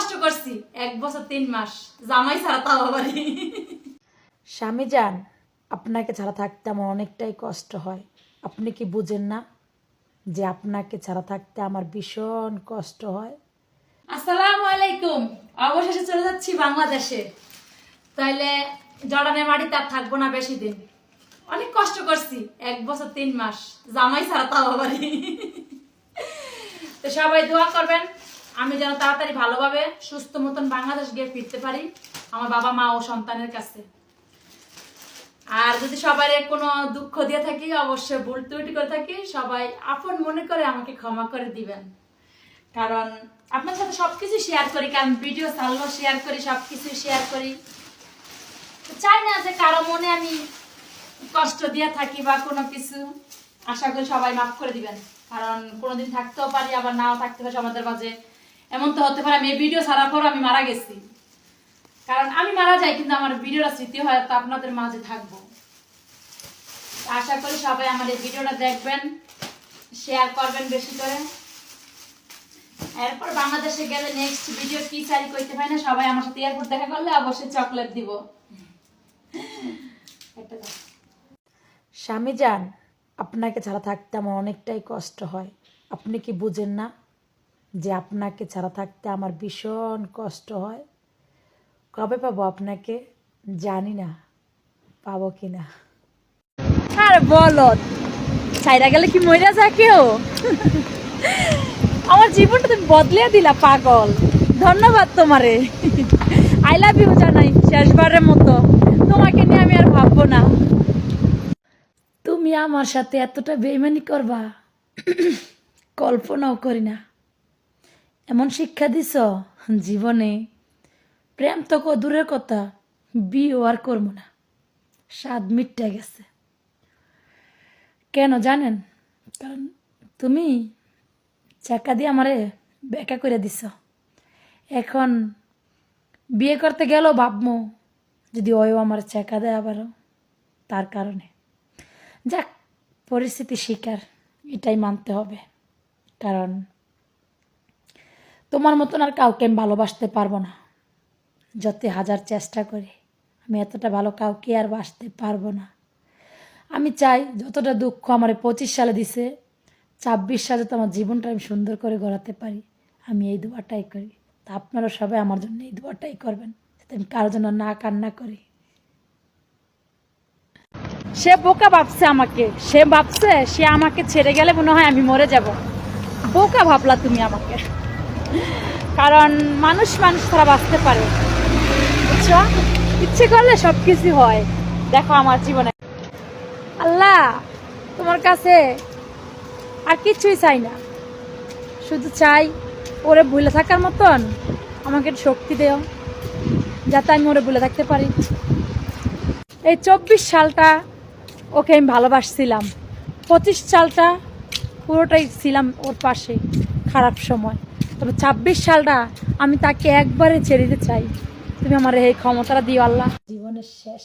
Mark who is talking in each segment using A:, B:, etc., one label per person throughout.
A: কষ্ট করছি। এক বছর তিন মাস। জামাই ছাড়া তাও বাড়ি
B: স্বামী যান আপনাকে ছাড়া থাকতে আমার অনেকটাই কষ্ট হয়। আপনি কি বুঝেন না যে আপনাকে ছাড়া থাকতে আমার ভীষণ কষ্ট হয়?
A: আসসালামু আলাইকুম। অবশেষে চলে যাচ্ছি বাংলাদেশে। তাইলে জর্ডানের মাটিতে আর থাকব না বেশি দিন। অনেক কষ্ট করছি এক বছর তিন মাস। জামাই ছাড়া তাও বাড়ি তো সবাই দোয়া করবেন আমি যেন তাড়াতাড়ি ভালোভাবে, সুস্থ মতন বাংলাদেশ গিয়ে ফিরতে পারি আমার বাবা, মা ও সন্তানের কাছে। আর যদি সবাই কোনো দুঃখ দিয়ে থাকি, অবশ্যই ভুল ত্রুটি করে থাকি, সবাই আপন মনে করে আমাকে ক্ষমা করে দিবেন। কারণ আপনার সাথে সবকিছু শেয়ার করি, কারণ ভিডিও চালও শেয়ার করি, সবকিছু শেয়ার করি। চাই না যে কারও মনে আমি কষ্ট দিয়ে থাকি বা কোনো কিছু। আশা করি সবাই মাফ করে দিবেন। কারণ কোনোদিন থাকতেও পারি, আবার নাও থাকতে পারি আমাদের মাঝে। এমন তো হতে পারে আমি এই ভিডিও ছাড়ার পর আমি মারা গেছি। কারণ আমি মারা যাই, কিন্তু আমার ভিডিওটা স্মৃতি হয়, তো আপনাদের মাঝে থাকব। আশা করি সবাই এই ভিডিওটা দেখবেন শেয়ার করবেন বেশি করে। এরপর বাংলাদেশে গেলে নেক্সট ভিডিও কি চাই করতে পারি না, সবাই আমার সাথে এয়ারপোর্ট দেখা করলে অবশ্যই চকলেট দিব।
B: স্বামী যান আপনাকে ছাড়া থাকতে আমার অনেকটাই কষ্ট হয়। আপনি কি বুঝেন না? যে আপনাকে ছাড়া থাকতে আমার ভীষণ কষ্ট হয়। কবে পাবো আপনাকে? জানি না। পাবো কি না
C: আর বলত ছাইরা গেলে কি মইরা যা কেউ? আমার জীবনটা তুমি বদলে দিলা, পাগল। ধন্যবাদ তোমারে। আই লাভ ইউ জানাই শেষবারের মতো। তোমাকে নিয়ে আমি আর ভাববো না।
B: তুমি আমার সাথে এতটা বেইমানি করবা, কল্পনাও করি না। এমন শিক্ষা দিছ? জীবনে প্রেম তো দূরের কথা, বিয়েও আর করব না। স্বাদ মিটটা গেছে। কেন জানেন? কারণ তুমি চাকা দিয়ে আমারে বেকা করে দিছ। এখন বিয়ে করতে গেলেও ভাবমো, যদি ওয়ও আমার চাকা দেয় আবারও, তার কারণে। যাক, পরিস্থিতি শিকার, এটাই মানতে হবে। কারণ তোমার মতন আর কাউকে আমি ভালোবাসতে পারব না। যত হাজার চেষ্টা করি, আমি এতটা ভালো কাউকে আর বাসতে পারব না। আমি চাই যতটা দুঃখ আমার পঁচিশ সালে দিছে, ছাব্বিশ সালে তো আমার জীবনটা আমি সুন্দর করে গড়াতে পারি। আমি এই দোয়াটাই করি। তা আপনারা সবাই আমার জন্য এই দোয়াটাই করবেন, যাতে আমি কারোর জন্য না কান্না করি।
C: সে বোকা ভাবছে আমাকে, সে ভাবছে সে আমাকে ছেড়ে গেলে মনে হয় আমি মরে যাব। বোকা ভাবলা তুমি আমাকে। কারণ মানুষ মানুষ ছাড়া বাঁচতে পারে। ইচ্ছে করলে সব কিছু হয়। দেখো আমার জীবনে। আল্লাহ, তোমার কাছে আর কিছুই চাই না। শুধু চাই ওরে ভুলে থাকার মতন আমাকে শক্তি দেও, যাতে আমি ওরে ভুলে থাকতে পারি। এই চব্বিশ সালটা ওকে আমি ভালোবাসছিলাম। পঁচিশ সালটা পুরোটাই ছিলাম ওর পাশে, খারাপ সময়। তবে ছাব্বিশ সালটা আমি তাকে একবারে ছেড়ে দিতে চাই। তুমি আমার এই ক্ষমতাটা দিও আল্লাহ।
B: জীবনের শেষ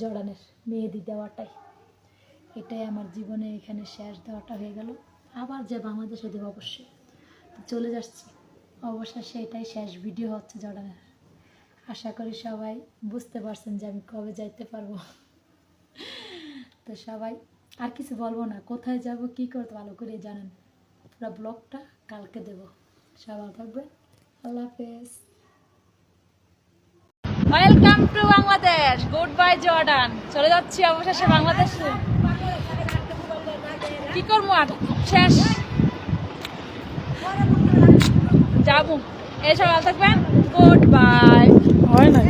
B: জড়ানের মেহেদি দেওয়াটাই। এটাই আমার জীবনে এখানে শেষ দেওয়াটা হয়ে গেল। আবার যে বাংলাদেশে দেবো অবশ্যই। চলে যাচ্ছি। অবশ্যই সেটাই শেষ ভিডিও হচ্ছে জর্ডানের আশা করি সবাই বুঝতে পারছেন যে আমি কবে যাইতে পারব। তো সবাই, আর কিছু বলব না। কোথায় যাব, কি করতে ভালো করে জানেন। পুরো ব্লগটা কালকে দেব। সবাই থাকবেন আল্লাহ হাফেজ।
C: Welcome to Bangladesh. Goodbye Jordan. চলে যাচ্ছি অবশেষে বাংলাদেশে। কি করব আর? শেষ। যাব। এই সকাল থাকবেন। গুড বাই
B: হয় না